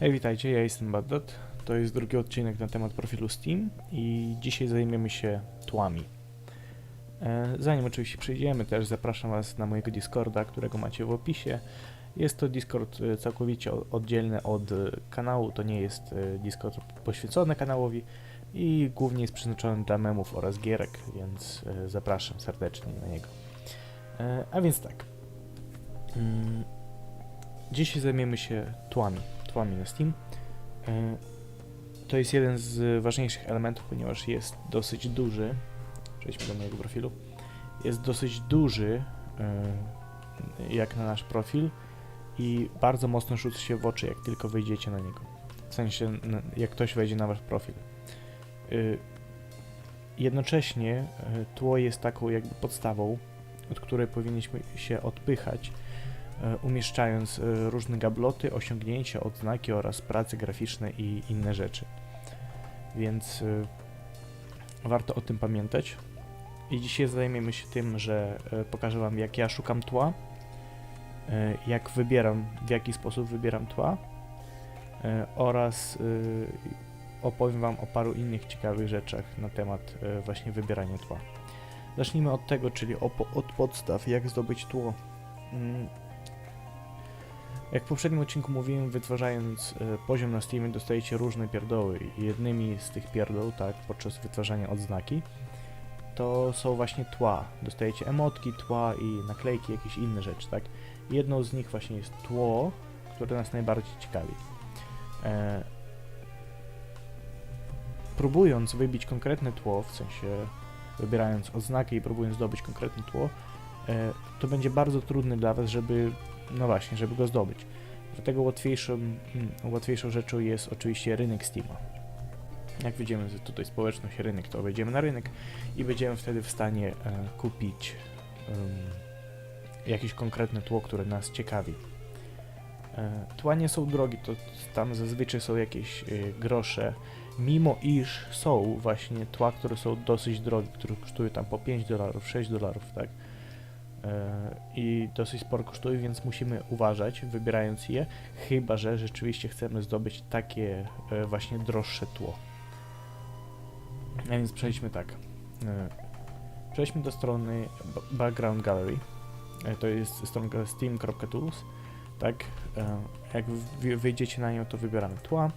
Hej, witajcie, ja jestem Baddot. To jest drugi odcinek na temat profilu Steam i dzisiaj zajmiemy się tłami. E, Zanim oczywiście przejdziemy, też zapraszam Was na mojego Discorda, którego macie w opisie. Jest to Discord e, całkowicie oddzielny od e, kanału, to nie jest Discord poświęcony kanałowi i głównie jest przeznaczony dla memów oraz gierek, więc zapraszam serdecznie na niego. A więc tak. Mm, Dzisiaj zajmiemy się tłami, tłami na Steam. E, To jest jeden z ważniejszych elementów, ponieważ jest dosyć duży. Przejdźmy do mojego profilu. Jest dosyć duży, e, jak na nasz profil i bardzo mocno rzuca się w oczy, jak tylko wejdziecie na niego. W sensie, jak ktoś wejdzie na wasz profil. E, Jednocześnie tło jest taką jakby podstawą, od której powinniśmy się odpychać, umieszczając e, różne gabloty, osiągnięcia, odznaki oraz prace graficzne i inne rzeczy. Więc e, warto o tym pamiętać. I dzisiaj zajmiemy się tym, że e, pokażę Wam, jak ja szukam tła, e, jak wybieram, w jaki sposób wybieram tła e, oraz e, opowiem Wam o paru innych ciekawych rzeczach na temat e, właśnie wybierania tła. Zacznijmy od tego, czyli od podstaw, jak zdobyć tło. Jak w poprzednim odcinku mówiłem, wytwarzając e, poziom na Steamie dostajecie różne pierdoły jednymi z tych pierdoł, tak, podczas wytwarzania odznaki, to są właśnie tła. Dostajecie emotki, tła i naklejki, jakieś inne rzeczy, tak. Jedną z nich właśnie jest tło, które nas najbardziej ciekawi. E, próbując wybić konkretne tło, w sensie wybierając odznakę i próbując zdobyć konkretne tło, e, to będzie bardzo trudne dla Was, żeby, no właśnie, żeby go zdobyć. Dlatego łatwiejszą, mm, łatwiejszą rzeczą jest oczywiście rynek Steama. Jak wyjdziemy z- tutaj społeczność rynek, to wejdziemy na rynek i będziemy wtedy w stanie e, kupić jakieś konkretne tło, które nas ciekawi. E, tła nie są drogie, to tam zazwyczaj są jakieś e, grosze, mimo iż są właśnie tła, które są dosyć drogie, które kosztują tam po 5 dolarów, 6 dolarów, tak? E, I dosyć sporo kosztują, więc musimy uważać, wybierając je, chyba że rzeczywiście chcemy zdobyć takie e, właśnie droższe tło. A więc przejdźmy tak. E, Przejdźmy do strony ba- Background Gallery. To jest stronka steam.tools. Tak, jak wy- wyjdziecie na nią, to wybieramy tła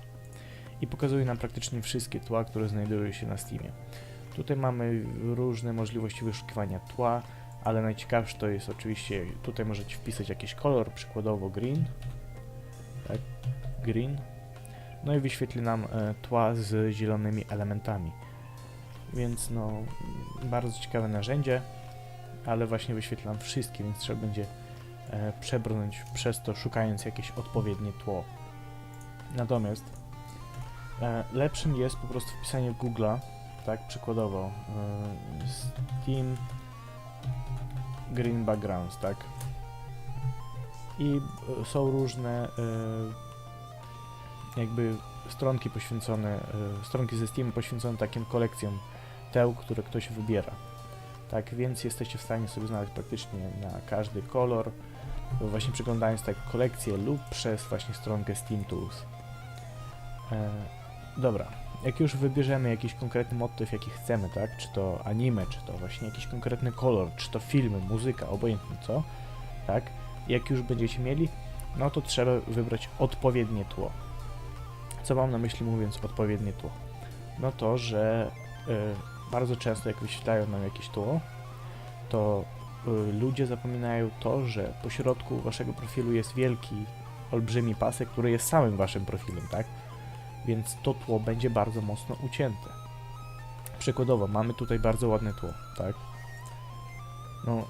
i pokazuje nam praktycznie wszystkie tła, które znajdują się na Steamie. Tutaj mamy różne możliwości wyszukiwania tła, ale najciekawsze to jest oczywiście, tutaj możecie wpisać jakiś kolor, przykładowo green, tak, green, no i wyświetli nam e, tła z zielonymi elementami. Więc no, bardzo ciekawe narzędzie, ale właśnie wyświetla nam wszystkie, więc trzeba będzie e, przebrnąć przez to, szukając jakieś odpowiednie tło. Natomiast e, lepszym jest po prostu wpisanie Google'a, tak, przykładowo Steam Green Backgrounds, tak. I e, są różne e, jakby stronki poświęcone, e, stronki ze Steam poświęcone takim kolekcjom teł, które ktoś wybiera. Tak, więc jesteście w stanie sobie znaleźć praktycznie na każdy kolor, właśnie przeglądając taką kolekcję lub przez właśnie stronkę Steam Tools. Dobra, jak już wybierzemy jakiś konkretny motyw, jaki chcemy, tak, czy to anime, czy to właśnie jakiś konkretny kolor, czy to filmy, muzyka, obojętnie co, tak, jak już będziecie mieli, no to trzeba wybrać odpowiednie tło. Co mam na myśli mówiąc odpowiednie tło? No to, że y, bardzo często jak wyświetlają nam jakieś tło, to y, ludzie zapominają to, że po środku waszego profilu jest wielki, olbrzymi pasek, który jest samym waszym profilem, tak? Więc to tło będzie bardzo mocno ucięte. Przykładowo, mamy tutaj bardzo ładne tło, tak? No,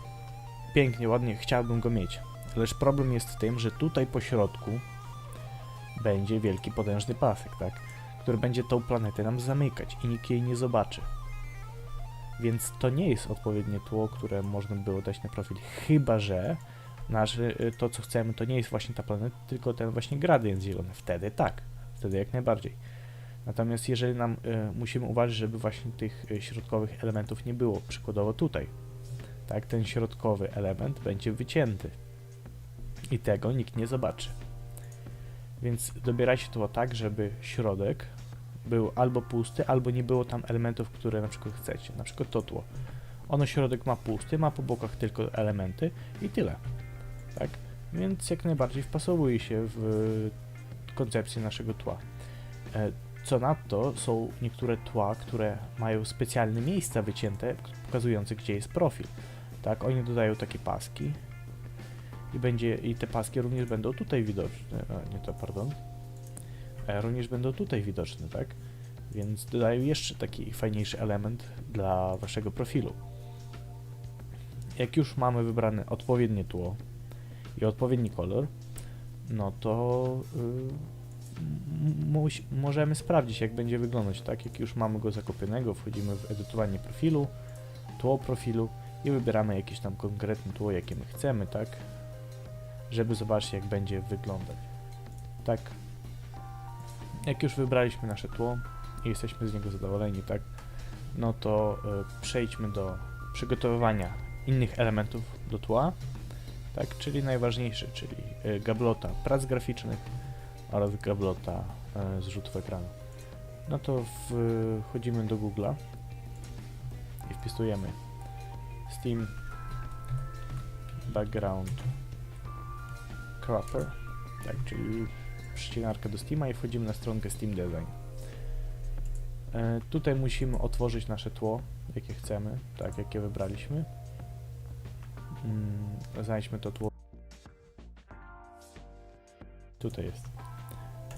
pięknie, ładnie, chciałbym go mieć. Lecz problem jest w tym, że tutaj po środku będzie wielki, potężny pasek, tak? Który będzie tą planetę nam zamykać i nikt jej nie zobaczy. Więc to nie jest odpowiednie tło, które można było dać na profil. Chyba, że nasze, y, to, co chcemy, to nie jest właśnie ta planeta, tylko ten właśnie gradient zielony. Wtedy tak. Wtedy jak najbardziej. Natomiast jeżeli nam y, musimy uważać, żeby właśnie tych y, środkowych elementów nie było, przykładowo tutaj, tak, ten środkowy element będzie wycięty i tego nikt nie zobaczy. Więc dobierajcie tło tak, żeby środek był albo pusty, albo nie było tam elementów, które na przykład chcecie. Na przykład to tło. Ono środek ma pusty, ma po bokach tylko elementy i tyle. Tak? Więc jak najbardziej wpasowuje się w koncepcję naszego tła. E, Co nadto są niektóre tła, które mają specjalne miejsca wycięte, pokazujące gdzie jest profil. Tak, oni dodają takie paski i będzie i te paski również będą tutaj widoczne. A, nie to, pardon. E, również będą tutaj widoczne, tak? Więc dodają jeszcze taki fajniejszy element dla waszego profilu. Jak już mamy wybrane odpowiednie tło i odpowiedni kolor, no to y, możemy sprawdzić, jak będzie wyglądać, tak? Jak już mamy go zakupionego, wchodzimy w edytowanie profilu, tło profilu i wybieramy jakieś tam konkretne tło, jakie my chcemy, tak? Żeby zobaczyć, jak będzie wyglądać. Tak. Jak już wybraliśmy nasze tło i jesteśmy z niego zadowoleni, tak? No to y, przejdźmy do przygotowywania innych elementów do tła, tak? Czyli najważniejsze, czyli y, gablota prac graficznych oraz gablota y, zrzutów ekranu. No to wchodzimy do Google'a i wpisujemy Steam Background Cropper, tak, czyli przycinarka do Steama i wchodzimy na stronkę Steam Design. E, tutaj musimy otworzyć nasze tło, jakie chcemy, tak, jakie wybraliśmy. Mm, znajdźmy to tło. Tutaj jest.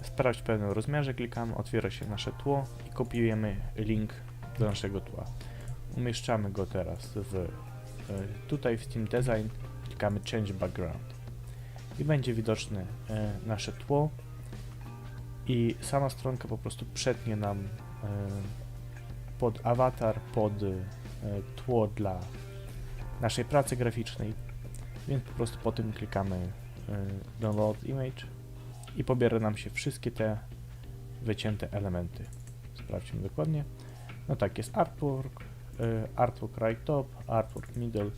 Sprawdź pewnym rozmiarze, klikamy, otwiera się nasze tło i kopiujemy link do naszego tła. Umieszczamy go teraz w e, tutaj w Steam Design, klikamy Change Background i będzie widoczne e, nasze tło i sama stronka po prostu przetnie nam e, pod awatar, pod tło dla naszej pracy graficznej, więc po prostu po tym klikamy e, Download Image i pobiera nam się wszystkie te wycięte elementy. Sprawdźmy dokładnie. No tak, jest artwork, e, artwork right top, artwork middle.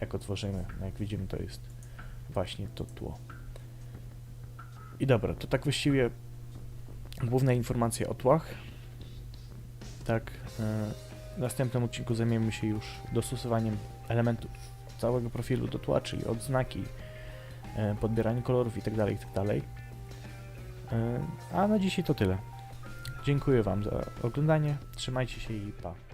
Jak otworzymy, no jak widzimy, to jest właśnie to tło. I dobra, to tak właściwie główne informacje o tłach. Tak, e, w następnym odcinku zajmiemy się już dostosowaniem elementów całego profilu do tła, czyli odznaki, e, podbieranie kolorów itd., itd. E, A na dzisiaj to tyle. Dziękuję Wam za oglądanie, trzymajcie się i pa.